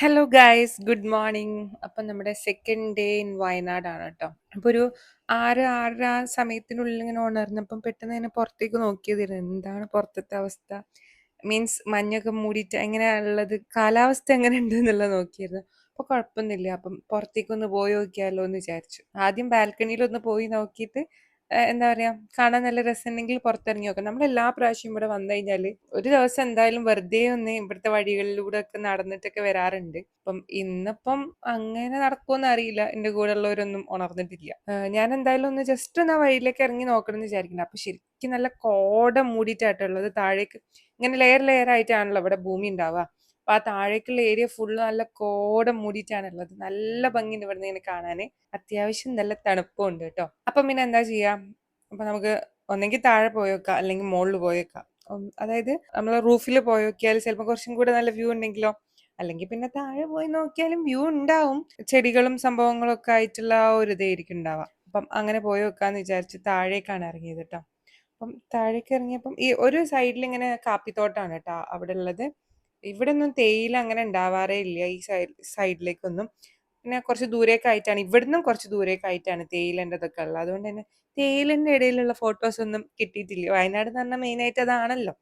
Hello guys good morning അപ്പം നമ്മുടെ second day in വയനാടാണ് കേട്ടോ അപ്പോൾ ഒരു ആറ് ആറര സമയത്തിനുള്ളിൽ ഇങ്ങനെ ഉണർന്നപ്പം പെട്ടെന്ന് ഇങ്ങനെ പുറത്തേക്ക് നോക്കിയതിരുന്നു എന്താണ് പുറത്തത്തെ അവസ്ഥ? മീൻസ് മഞ്ഞൊക്കെ മൂടിയിട്ട് എങ്ങനെയാണുള്ളത് കാലാവസ്ഥ എങ്ങനെ ഉണ്ട് എന്നുള്ളത് നോക്കിയിരുന്നു. അപ്പോൾ കുഴപ്പമൊന്നുമില്ല. അപ്പം പുറത്തേക്കൊന്ന് പോയി നോക്കിയാലോ എന്ന് വിചാരിച്ചു. ആദ്യം ബാൽക്കണിയിലൊന്ന് പോയി നോക്കിയിട്ട് എന്താ പറയാ കാണാൻ നല്ല രസമുണ്ടെങ്കിൽ പുറത്തിറങ്ങി നോക്കാം നമ്മൾ എല്ലാ പ്രാവശ്യവും ഇവിടെ വന്നു കഴിഞ്ഞാൽ ഒരു ദിവസം എന്തായാലും വെറുതെ ഒന്ന് ഇവിടുത്തെ വഴികളിലൂടെ ഒക്കെ നടന്നിട്ടൊക്കെ വരാറുണ്ട്. അപ്പം ഇന്നിപ്പം അങ്ങനെ നടക്കുമെന്ന് അറിയില്ല. എന്റെ കൂടെ ഉള്ളവരൊന്നും ഉണർന്നിട്ടില്ല. ഞാൻ എന്തായാലും ഒന്ന് ജസ്റ്റ് ഒന്ന് ആ വഴിയിലേക്ക് ഇറങ്ങി നോക്കണം എന്ന് വിചാരിക്കുന്നത് അപ്പൊ ശരിക്കും നല്ല കോട മൂടിയിട്ടായിട്ടുള്ളത് താഴേക്ക് ഇങ്ങനെ ലെയർ ലെയർ ആയിട്ടാണല്ലോ ഇവിടെ ഭൂമി ഉണ്ടാവുക. അപ്പൊ ആ താഴേക്കുള്ള ഏരിയ ഫുള്ള് നല്ല കോടം മൂടിയിട്ടാണുള്ളത്. നല്ല ഭംഗിയുണ്ട് ഇവിടെ നിന്ന് ഇങ്ങനെ കാണാന്. അത്യാവശ്യം നല്ല തണുപ്പും ഉണ്ട് കേട്ടോ. അപ്പം പിന്നെ എന്താ ചെയ്യാ? അപ്പൊ നമുക്ക് ഒന്നെങ്കിൽ താഴെ പോയേക്കാം അല്ലെങ്കിൽ മുകളിൽ പോയേക്കാം. അതായത് നമ്മൾ റൂഫിൽ പോയോക്കിയാൽ ചിലപ്പോൾ കുറച്ചും കൂടെ നല്ല വ്യൂ ഉണ്ടെങ്കിലോ? അല്ലെങ്കിൽ പിന്നെ താഴെ പോയി നോക്കിയാലും വ്യൂ ഉണ്ടാവും. ചെടികളും സംഭവങ്ങളും ഒക്കെ ആയിട്ടുള്ള ഒരു ഇതായിരിക്കും ഉണ്ടാവുക. അപ്പം അങ്ങനെ പോയി വെക്കാന്ന് വിചാരിച്ച് താഴേക്കാണ് ഇറങ്ങിയത് കേട്ടോ. അപ്പം താഴേക്ക് ഇറങ്ങിയപ്പം ഈ ഒരു സൈഡിൽ ഇങ്ങനെ കാപ്പിത്തോട്ടാണ് കേട്ടോ അവിടെ ഉള്ളത് ഇവിടെ ഒന്നും തേയില അങ്ങനെ ഉണ്ടാവാറേ ഇല്ല. ഈ സൈഡ് സൈഡിലേക്കൊന്നും. പിന്നെ കുറച്ച് ദൂരേക്കായിട്ടാണ് ഇവിടുന്നും കുറച്ച് ദൂരേക്കായിട്ടാണ് തേയിലേന്റെതൊക്കെ ഉള്ളത്. അതുകൊണ്ട് തന്നെ തേയിലന്റെ ഇടയിലുള്ള ഫോട്ടോസ് ഒന്നും കിട്ടിയിട്ടില്ല. വയനാട് എന്ന് പറഞ്ഞാൽ മെയിനായിട്ട് അതാണല്ലോ.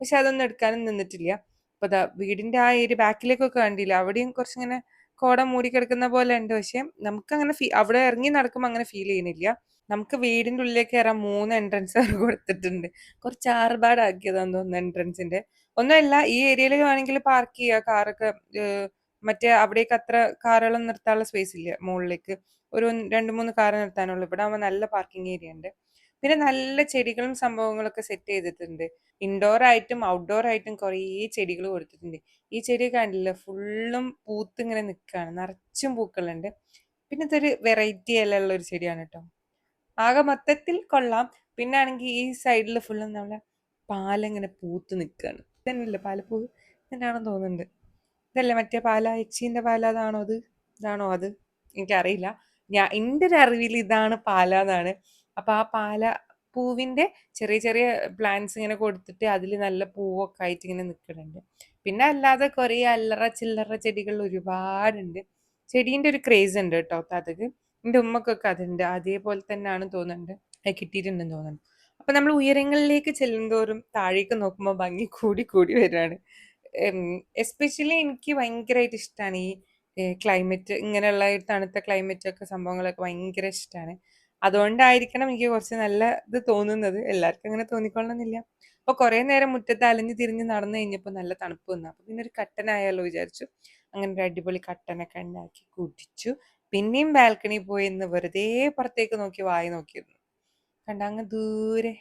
പക്ഷെ അതൊന്നും എടുക്കാനും നിന്നിട്ടില്ല. അപ്പൊ ദാ വീടിന്റെ ആ ഏരിയ ബാക്കിലേക്കൊക്കെ കണ്ടില്ല? അവിടെയും കുറച്ചിങ്ങനെ കോട മൂടി കിടക്കുന്ന പോലെ ഉണ്ട്. പക്ഷെ നമുക്ക് അങ്ങനെ ഫീ അവിടെ ഇറങ്ങി നടക്കുമ്പോൾ അങ്ങനെ ഫീൽ ചെയ്യുന്നില്ല. നമുക്ക് വീടിന്റെ ഉള്ളിലേക്ക് കയറാൻ മൂന്ന് എൻട്രൻസ് കൊടുത്തിട്ടുണ്ട്. കുറച്ച് ആർഭാടാക്കിയതാന്ന് തോന്നുന്നു എൻട്രൻസിന്റെ ഒന്നുമല്ല ഈ ഏരിയയിൽ വേണമെങ്കിൽ പാർക്ക് ചെയ്യുക കാറൊക്കെ മറ്റേ അവിടേക്ക് അത്ര കാറുകളും നിർത്താനുള്ള സ്പേസ് ഇല്ല മുകളിലേക്ക് ഒരു രണ്ട് മൂന്ന് കാർ നിർത്താനുള്ളൂ. ഇവിടെ ആകുമ്പോൾ നല്ല പാർക്കിംഗ് ഏരിയ ഉണ്ട്. പിന്നെ നല്ല ചെടികളും സംഭവങ്ങളൊക്കെ സെറ്റ് ചെയ്തിട്ടുണ്ട്. ഇൻഡോർ ആയിട്ടും ഔട്ട്ഡോർ ആയിട്ടും കുറേ ചെടികൾ കൊടുത്തിട്ടുണ്ട്. ഈ ചെടി കണ്ടില്ല ഫുള്ളും പൂത്ത് ഇങ്ങനെ നിൽക്കുകയാണ് നിറച്ചും പൂക്കളുണ്ട്. പിന്നെ ഇതൊരു വെറൈറ്റി ഉള്ള ഒരു ചെടിയാണ് കേട്ടോ ആകെ മൊത്തത്തിൽ കൊള്ളാം. പിന്നെ ആണെങ്കിൽ ഈ സൈഡിൽ ഫുള്ളും നമ്മളെ പാലിങ്ങനെ പൂത്ത് നിൽക്കുകയാണ് തന്നെയല്ലേ പാലപ്പൂ തന്നെയാണെന്ന് തോന്നുന്നുണ്ട്. ഇതല്ലേ മറ്റേ പാല ഇച്ചീന്റെ പാല അതാണോ അത്? ഇതാണോ അത്? എനിക്കറിയില്ല. ഞാൻ എന്റെ ഒരു അറിവിൽ ഇതാണ് പാല എന്നാണ്. അപ്പം ആ പാല പൂവിന്റെ ചെറിയ ചെറിയ പ്ലാന്റ്സ് ഇങ്ങനെ കൊടുത്തിട്ട് അതിൽ നല്ല പൂവൊക്കെ ആയിട്ട് ഇങ്ങനെ നിൽക്കുന്നുണ്ട് പിന്നെ അല്ലാതെ കുറേ അല്ലറ ചില്ലറ ചെടികൾ ഒരുപാടുണ്ട്. ചെടീന്റെ ഒരു ക്രേസ് ഉണ്ട് കേട്ടോ. അതൊക്കെ എന്റെ ഉമ്മക്കൊക്കെ അതുണ്ട്. അതേപോലെ തന്നെയാണ് തോന്നുന്നുണ്ട്. കിട്ടിയിട്ടുണ്ടെന്ന് തോന്നുന്നു. അപ്പൊ നമ്മൾ ഉയരങ്ങളിലേക്ക് ചെല്ലുന്തോറും താഴേക്ക് നോക്കുമ്പോൾ ഭംഗി കൂടി കൂടി വരികയാണ് എസ്പെഷ്യലി എനിക്ക് ഭയങ്കരമായിട്ട് ഇഷ്ടമാണ് ഈ ക്ലൈമറ്റ് ഇങ്ങനെയുള്ള തണുത്ത ക്ലൈമറ്റ് ഒക്കെ സംഭവങ്ങളൊക്കെ ഭയങ്കര ഇഷ്ടമാണ് അതുകൊണ്ടായിരിക്കണം എനിക്ക് കുറച്ച് നല്ല ഇത് തോന്നുന്നത്. എല്ലാവർക്കും അങ്ങനെ തോന്നിക്കൊള്ളണമെന്നില്ല അപ്പൊ കുറെ നേരം മുറ്റത്ത് അലഞ്ഞു തിരിഞ്ഞ് നടന്നു കഴിഞ്ഞപ്പോൾ നല്ല തണുപ്പ് വന്നു. അപ്പൊ പിന്നെ ഒരു കട്ടനായാലോ വിചാരിച്ചു. അങ്ങനെ ഒരു അടിപൊളി കട്ടനൊക്കെ ഉണ്ടാക്കി കുടിച്ചു. പിന്നെയും ബാൽക്കണി പോയി ഇന്ന് വെറുതെ പുറത്തേക്ക് നോക്കി വായി നോക്കിയിരുന്നു. കണ്ട? അങ്ങ് ദൂരെ.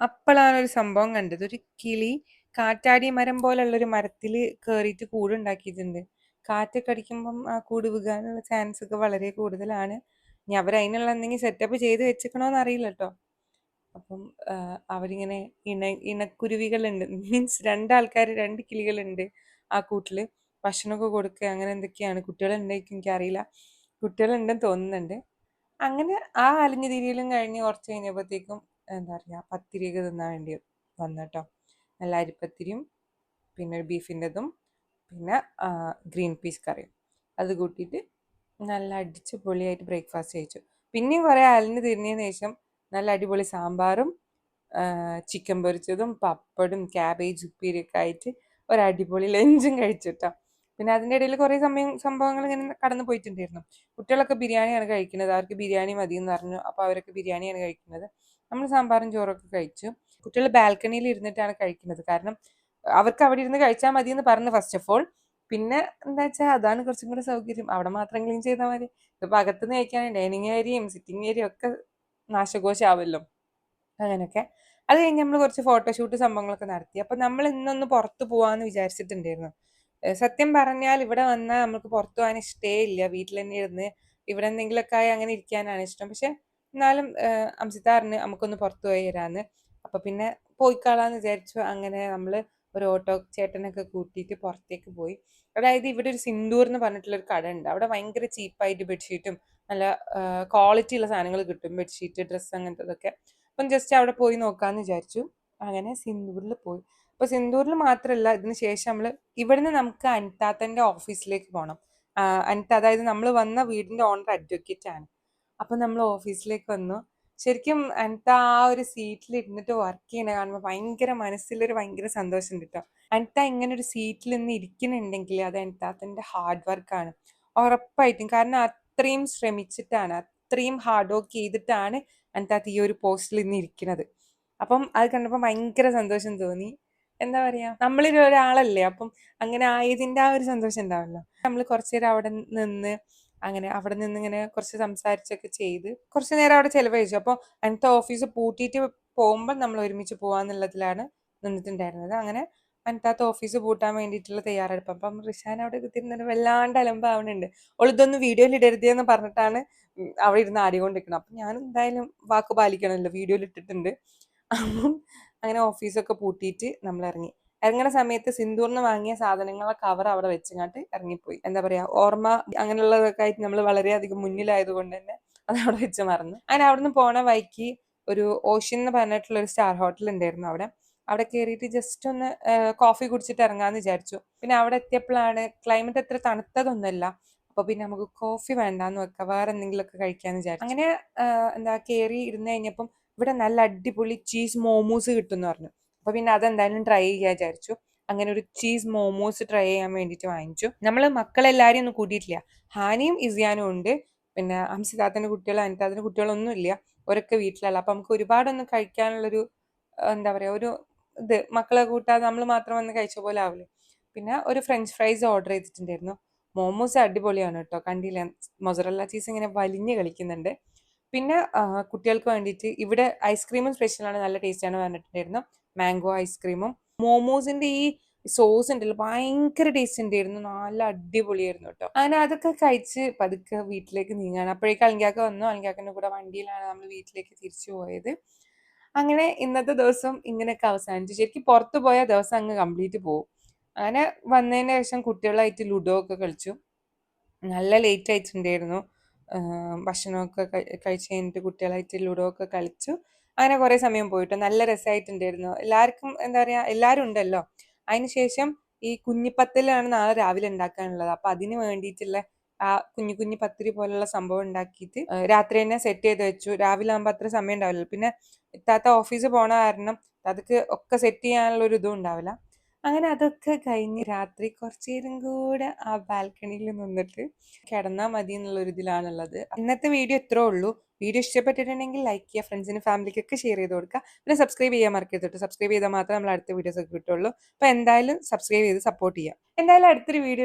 അപ്പോഴാണ് ഒരു സംഭവം കണ്ടത്. ഒരു കിളി കാറ്റാടി മരം പോലുള്ള ഒരു മരത്തിൽ കയറിയിട്ട് കൂടുണ്ടാക്കിയിട്ടുണ്ട് കാറ്റൊക്കെ അടിക്കുമ്പം ആ കൂട് വീകാനുള്ള ചാൻസ് ഒക്കെ വളരെ കൂടുതലാണ്. ഇനി അവർ അതിനുള്ള എന്തെങ്കിലും സെറ്റപ്പ് ചെയ്ത് വെച്ചിക്കണോന്ന് അറിയില്ല കേട്ടോ അപ്പം അവരിങ്ങനെ ഇണ ഇണക്കുരുവികളുണ്ട്. മീൻസ് രണ്ടാൾക്കാർ രണ്ട് കിളികളുണ്ട് ആ കൂട്ടിൽ ഭക്ഷണമൊക്കെ കൊടുക്കുക അങ്ങനെ എന്തൊക്കെയാണ്? കുട്ടികളുണ്ടായിരിക്കും എനിക്കറിയില്ല. കുട്ടികളുണ്ടെന്ന് തോന്നുന്നുണ്ട്. അങ്ങനെ ആ അലിഞ്ഞ തിരിയലും കഴിഞ്ഞ് കുറച്ച് കഴിഞ്ഞപ്പോഴത്തേക്കും എന്താ പറയുക പത്തിരിയൊക്കെ തിന്നാൻ വേണ്ടി വന്നു കേട്ടോ. നല്ല അരിപ്പത്തിരിയും പിന്നെ ഒരു ബീഫിന്റെതും പിന്നെ ഗ്രീൻ പീസ് കറിയും. അത് കൂട്ടിയിട്ട് നല്ല അടിച്ച് പൊളിയായിട്ട് ബ്രേക്ക്ഫാസ്റ്റ് കഴിച്ചു. പിന്നെയും കുറേ അലിഞ്ഞ് തിരിഞ്ഞതിന് ശേഷം നല്ല അടിപൊളി സാമ്പാറും ചിക്കൻ പൊരിച്ചതും പപ്പടും ക്യാബേജ് ഉപ്പേരിയൊക്കെ ആയിട്ട് ഒരു അടിപൊളി ലഞ്ചും കഴിച്ചു കേട്ടോ. പിന്നെ അതിന്റെ ഇടയിൽ കുറേ സമയം സംഭവങ്ങൾ ഇങ്ങനെ കടന്നു പോയിട്ടുണ്ടായിരുന്നു. കുട്ടികളൊക്കെ ബിരിയാണിയാണ് കഴിക്കുന്നത്. അവർക്ക് ബിരിയാണി മതി എന്ന് പറഞ്ഞു അപ്പോൾ അവരൊക്കെ ബിരിയാണിയാണ് കഴിക്കുന്നത്. നമ്മൾ സാമ്പാറും ചോറൊക്കെ കഴിച്ചു. കുട്ടികൾ ബാൽക്കണിയിൽ ഇരുന്നിട്ടാണ് കഴിക്കുന്നത്. കാരണം അവർക്ക് അവിടെ ഇരുന്ന് കഴിച്ചാൽ മതി എന്ന് പറഞ്ഞു ഫസ്റ്റ് ഓഫ് ഓൾ പിന്നെ എന്താ വെച്ചാൽ അതാണ് കുറച്ചും കൂടെ സൗകര്യം. അവിടെ മാത്രം ക്ലീൻ ചെയ്താൽ മതി. ഇപ്പൊ അകത്തുനിന്ന് കഴിക്കാൻ ഡൈനിങ് ഏരിയയും സിറ്റിംഗ് ഏരിയയും ഒക്കെ നാശകോശാവല്ലോ. അങ്ങനെയൊക്കെ. അത് കഴിഞ്ഞ് നമ്മൾ കുറച്ച് ഫോട്ടോഷൂട്ട് സംഭവങ്ങളൊക്കെ നടത്തി. അപ്പൊ നമ്മൾ ഇന്നൊന്ന് പുറത്ത് പോവാന്ന് വിചാരിച്ചിട്ടുണ്ടായിരുന്നു. സത്യം പറഞ്ഞാൽ ഇവിടെ വന്നാൽ നമുക്ക് പുറത്തു പോകാൻ ഇഷ്ടേ ഇല്ല. വീട്ടിൽ തന്നെ ഇരുന്ന് ഇവിടെ എന്തെങ്കിലുമൊക്കെ ആയി അങ്ങനെ ഇരിക്കാനാണ് ഇഷ്ടം. പക്ഷെ എന്നാലും അംസിതാറിന് നമുക്കൊന്ന് പുറത്തു പോയി വരാന്ന്. അപ്പൊ പിന്നെ പോയിക്കാളാന്ന് വിചാരിച്ചു. അങ്ങനെ നമ്മൾ ഒരു ഓട്ടോ ചേട്ടനൊക്കെ കൂട്ടിയിട്ട് പുറത്തേക്ക് പോയി. അതായത് ഇവിടെ ഒരു സിന്ദൂർ എന്ന് പറഞ്ഞിട്ടുള്ള ഒരു കട ഉണ്ട് അവിടെ ഭയങ്കര ചീപ്പായിട്ട് ബെഡ്ഷീറ്റും നല്ല ക്വാളിറ്റി ഉള്ള സാധനങ്ങൾ കിട്ടും. ബെഡ്ഷീറ്റ് ഡ്രസ്സ് അങ്ങനത്തതൊക്കെ അപ്പം ജസ്റ്റ് അവിടെ പോയി നോക്കാന്ന് വിചാരിച്ചു. അങ്ങനെ സിന്ദൂറിൽ പോയി. അപ്പോൾ സിന്ദൂരിൽ മാത്രമല്ല ഇതിന് ശേഷം നമ്മൾ ഇവിടുന്ന് നമുക്ക് അനിതാത്തന്റെ ഓഫീസിലേക്ക് പോകണം അനിത അതായത് നമ്മൾ വന്ന വീടിന്റെ ഓണർ അഡ്വക്കേറ്റ് ആണ്. അപ്പോൾ നമ്മൾ ഓഫീസിലേക്ക് വന്നു. ശരിക്കും അനിത ആ ഒരു സീറ്റിൽ ഇരുന്നിട്ട് വർക്ക് ചെയ്യണ കാണുമ്പോൾ ഭയങ്കര മനസ്സിലൊരു ഭയങ്കര സന്തോഷം കേട്ടോ. അനിത ഇങ്ങനെ ഒരു സീറ്റിൽ നിന്ന് ഇരിക്കുന്നുണ്ടെങ്കിൽ അത് അനിതാത്തന്റെ ഹാർഡ് വർക്കാണ് ഉറപ്പായിട്ടും. കാരണം അത്രയും ശ്രമിച്ചിട്ടാണ് അത്രയും ഹാർഡ് വർക്ക് ചെയ്തിട്ടാണ് അനിതാത്ത ഈ ഒരു പോസ്റ്റിൽ ഇന്ന് ഇരിക്കുന്നത് അപ്പം അത് കണ്ടപ്പോൾ ഭയങ്കര സന്തോഷം തോന്നി. എന്താ പറയാ നമ്മളിൽ ഒരാളല്ലേ അപ്പം അങ്ങനെ ആയതിന്റെ ആ ഒരു സന്തോഷം ഉണ്ടാവല്ലോ. നമ്മൾ കുറച്ചു നേരം അവിടെ നിന്ന് അങ്ങനെ അവിടെ നിന്ന് ഇങ്ങനെ കുറച്ച് സംസാരിച്ചൊക്കെ ചെയ്ത് കുറച്ച് നേരം അവിടെ ചെലവഴിച്ചു. അപ്പോൾ അനത്തെ ഓഫീസ് പൂട്ടിയിട്ട് പോകുമ്പോൾ നമ്മൾ ഒരുമിച്ച് പോവാന്നുള്ളതിലാണ് നിന്നിട്ടുണ്ടായിരുന്നത്. അങ്ങനെ അനത്താത്ത ഓഫീസ് പൂട്ടാൻ വേണ്ടിയിട്ടുള്ള തയ്യാറെടുപ്പ്. അപ്പം റിഷാൻ അവിടെ കുത്തിരുന്നിട്ട് വല്ലാണ്ട് അലമ്പാവണുണ്ട്. ഓൾ ഇതൊന്നും വീഡിയോയിൽ ഇടരുത് എന്ന് പറഞ്ഞിട്ടാണ് അവിടെ ഇരുന്ന് ആടിക്കൊണ്ടിരിക്കണം അപ്പം ഞാൻ എന്തായാലും വാക്ക് പാലിക്കണമല്ലോ വീഡിയോയിൽ ഇട്ടിട്ടുണ്ട്. അപ്പം അങ്ങനെ ഓഫീസൊക്കെ പൂട്ടിയിട്ട് നമ്മൾ ഇറങ്ങി ഇറങ്ങുന്ന സമയത്ത് സിന്ദൂറിന് വാങ്ങിയ സാധനങ്ങളെ കവർ അവിടെ വെച്ചങ്ങാട്ട് ഇറങ്ങിപ്പോയി. എന്താ പറയാ ഓർമ്മ അങ്ങനെയുള്ളതൊക്കെ ആയിട്ട് നമ്മൾ വളരെയധികം മുന്നിലായതുകൊണ്ട് തന്നെ അത് അവിടെ വെച്ച് മറന്നു. അങ്ങനെ അവിടുന്ന് പോണ വഴിക്ക് ഒരു ഓഷ്യൻ എന്ന് പറഞ്ഞിട്ടുള്ള ഒരു സ്റ്റാർ ഹോട്ടൽ ഉണ്ടായിരുന്നു അവിടെ. അവിടെ കയറിയിട്ട് ജസ്റ്റ് ഒന്ന് കോഫി കുടിച്ചിട്ട് ഇറങ്ങാന്ന് വിചാരിച്ചു. പിന്നെ അവിടെ എത്തിയപ്പോഴാണ് ക്ലൈമറ്റ് അത്ര തണുത്തതൊന്നുമല്ല. അപ്പൊ പിന്നെ നമുക്ക് കോഫി വേണ്ടാന്ന് വെക്കാം. വേറെ എന്തെങ്കിലുമൊക്കെ കഴിക്കാന്ന് വിചാരിച്ചു. അങ്ങനെ എന്താ കയറി ഇരുന്ന് കഴിഞ്ഞപ്പം ഇവിടെ നല്ല അടിപൊളി ചീസ് മോമോസ് കിട്ടും എന്ന് പറഞ്ഞു. അപ്പൊ പിന്നെ അതെന്തായാലും ട്രൈ ചെയ്യാൻ വിചാരിച്ചു. അങ്ങനെ ഒരു ചീസ് മോമോസ് ട്രൈ ചെയ്യാൻ വേണ്ടിട്ട് വാങ്ങിച്ചു. നമ്മൾ മക്കളെല്ലാരെയും ഒന്നും കൂട്ടിയിട്ടില്ല. ഹാനിയും ഇസിയാനും ഉണ്ട്. പിന്നെ അംസിതാത്തിന്റെ കുട്ടികൾ അനിതാത്തിന്റെ കുട്ടികളൊന്നും ഇല്ല. ഒരൊക്കെ വീട്ടിലല്ല. അപ്പൊ നമുക്ക് ഒരുപാടൊന്നും കഴിക്കാനുള്ളൊരു എന്താ പറയാ ഒരു ഇത് മക്കളെ കൂട്ടാതെ നമ്മൾ മാത്രം വന്ന് കഴിച്ച പോലെ ആവില്ലേ. പിന്നെ ഒരു ഫ്രഞ്ച് ഫ്രൈസ് ഓർഡർ ചെയ്തിട്ടുണ്ടായിരുന്നു. മോമോസ് അടിപൊളിയാണ് കേട്ടോ. കണ്ടില്ല? മൊസറല്ല ചീസ് ഇങ്ങനെ വലിഞ്ഞ് കളിക്കുന്നുണ്ട്. പിന്നെ കുട്ടികൾക്ക് വേണ്ടിയിട്ട് ഇവിടെ ഐസ്ക്രീമും സ്പെഷ്യലാണ് നല്ല ടേസ്റ്റാണ് പറഞ്ഞിട്ടുണ്ടായിരുന്നു. മാംഗോ ഐസ്ക്രീമും മോമോസിന്റെ ഈ സോസ് ഉണ്ടല്ലോ ഭയങ്കര ടേസ്റ്റ് ഉണ്ടായിരുന്നു. നല്ല അടിപൊളിയായിരുന്നു കേട്ടോ. അങ്ങനെ അതൊക്കെ കഴിച്ച് പതുക്കെ വീട്ടിലേക്ക് നീങ്ങാണ്. അപ്പോഴേക്കും അലിങ്കാക്ക വന്നു. അലിങ്കാക്കന്റെ കൂടെ വണ്ടിയിലാണ് നമ്മൾ വീട്ടിലേക്ക് തിരിച്ചു പോയത്. അങ്ങനെ ഇന്നത്തെ ദിവസം ഇങ്ങനെയൊക്കെ അവസാനിച്ചു. ശരിക്കും പുറത്തു പോയ ദിവസം അങ്ങ് കംപ്ലീറ്റ് പോകും അങ്ങനെ വന്നതിന് ശേഷം കുട്ടികളായിട്ട് ലുഡോ ഒക്കെ കളിച്ചു. നല്ല ലേറ്റ് ആയിട്ടുണ്ടായിരുന്നു. ഭക്ഷണമൊക്കെ കഴി- കഴിച്ച് കഴിഞ്ഞിട്ട് കുട്ടികളായിട്ട് ലുഡോ ഒക്കെ കളിച്ചു. അങ്ങനെ കുറേ സമയം പോയിട്ട്. നല്ല രസമായിട്ടുണ്ടായിരുന്നു. എല്ലാവർക്കും എന്താ പറയാ എല്ലാവരും ഉണ്ടല്ലോ. അതിനുശേഷം ഈ കുഞ്ഞിപ്പത്തലാണ് നാളെ രാവിലെ ഉണ്ടാക്കാനുള്ളത്. അപ്പൊ അതിന് വേണ്ടിയിട്ടുള്ള ആ കുഞ്ഞു കുഞ്ഞു പത്തിരി പോലുള്ള സംഭവം ഉണ്ടാക്കിയിട്ട് രാത്രി തന്നെ സെറ്റ് ചെയ്ത് വെച്ചു. രാവിലെ ആകുമ്പോൾ അത്ര സമയം ഉണ്ടാവില്ല. പിന്നെ ഇത്താത്ത ഓഫീസ് പോണ കാരണം അതൊക്കെ ഒക്കെ സെറ്റ് ചെയ്യാനുള്ള ഒരു ഇതും ഉണ്ടാവില്ല. അങ്ങനെ അതൊക്കെ കഴിഞ്ഞ് രാത്രി കുറച്ചു നേരം കൂടെ ആ ബാൽക്കണിയിൽ നിന്നിട്ട് കിടന്നാൽ മതി എന്നുള്ള ഒരു ഇതിലാണുള്ളത്. ഇന്നത്തെ വീഡിയോ ഇത്രേ ഉള്ളൂ. വീഡിയോ ഇഷ്ടപ്പെട്ടിട്ടുണ്ടെങ്കിൽ ലൈക്ക് ചെയ്യുക ഫ്രണ്ട്സിനും ഫാമിലിക്കൊക്കെ ഷെയർ ചെയ്ത് കൊടുക്കുക. പിന്നെ സബ്സ്ക്രൈബ് ചെയ്യാൻ മറക്കരുത് സബ്സ്ക്രൈബ് ചെയ്താൽ മാത്രമേ നമ്മൾ അടുത്ത വീഡിയോസ് ഒക്കെ കിട്ടുള്ളൂ അപ്പോൾ എന്തായാലും സബ്സ്ക്രൈബ് ചെയ്ത് സപ്പോർട്ട് ചെയ്യാം. എന്തായാലും അടുത്തൊരു വീഡിയോ